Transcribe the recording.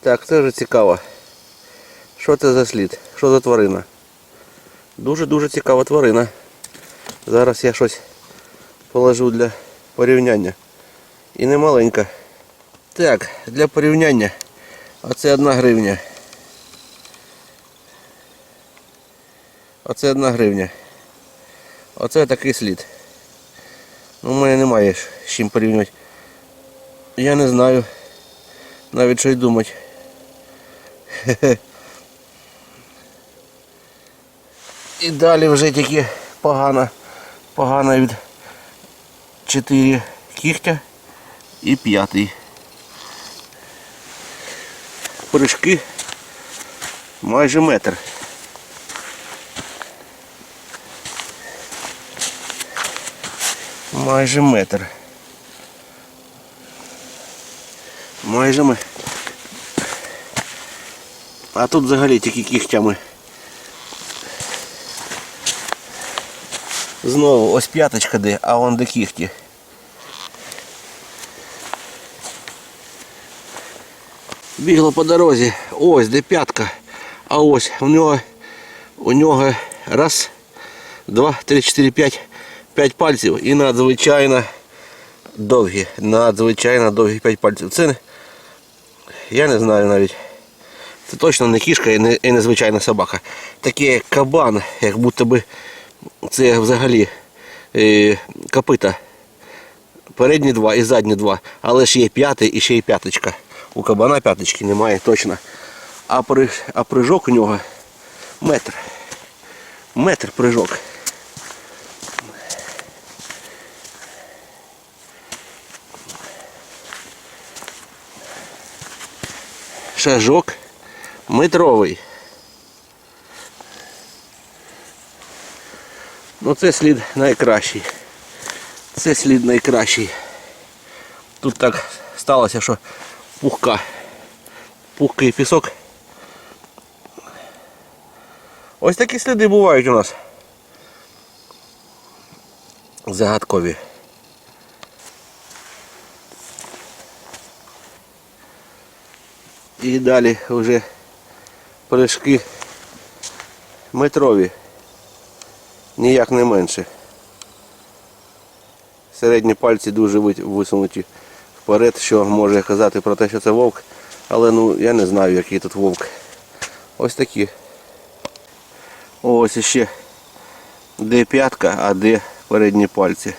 Так, це вже цікаво. Що це за слід? Що за тварина? Дуже-дуже цікава тварина. Зараз я щось положу для порівняння. І не маленька. Так, для порівняння. Оце одна гривня. Оце одна гривня. Оце такий слід. Ну, у мене немає з чим порівнювати. Я не знаю навіть що й думати. І далі вже тільки погано, погано від 4 кігтя і п'ятий. Прыжки майже метр. Майже метр. Майже ми. А тут взагалі тільки кігтями. Знову ось п'яточка де, а вон де кігті. Бігло по дорозі. Ось де п'ятка. А ось у нього у нього раз, два, три, чотири, п'ять. П'ять пальців і надзвичайно довгі. Надзвичайно довгі п'ять пальців. Це я не знаю навіть. Це точно не кішка і не, і не звичайна собака. Такий кабан, як будто би це взагалі е, копита. Передні два і задні два. Але ж є п'ятий і ще й п'яточка. У кабана п'яточки немає точно. А, при, а прыжок у нього метр. Метр прыжок. Шажок метровий. Ну це слід найкращий. Це слід найкращий. Тут так сталося, що пухка. Пухкий пісок. Ось такі сліди бувають у нас. Загадкові. І далі вже прыжки метрові. Ніяк не менше. Середні пальці дуже висунуті вперед, що може казати про те, що це вовк. Але ну я не знаю, який тут вовк. Ось такі. Ось іще де п'ятка, а де передні пальці.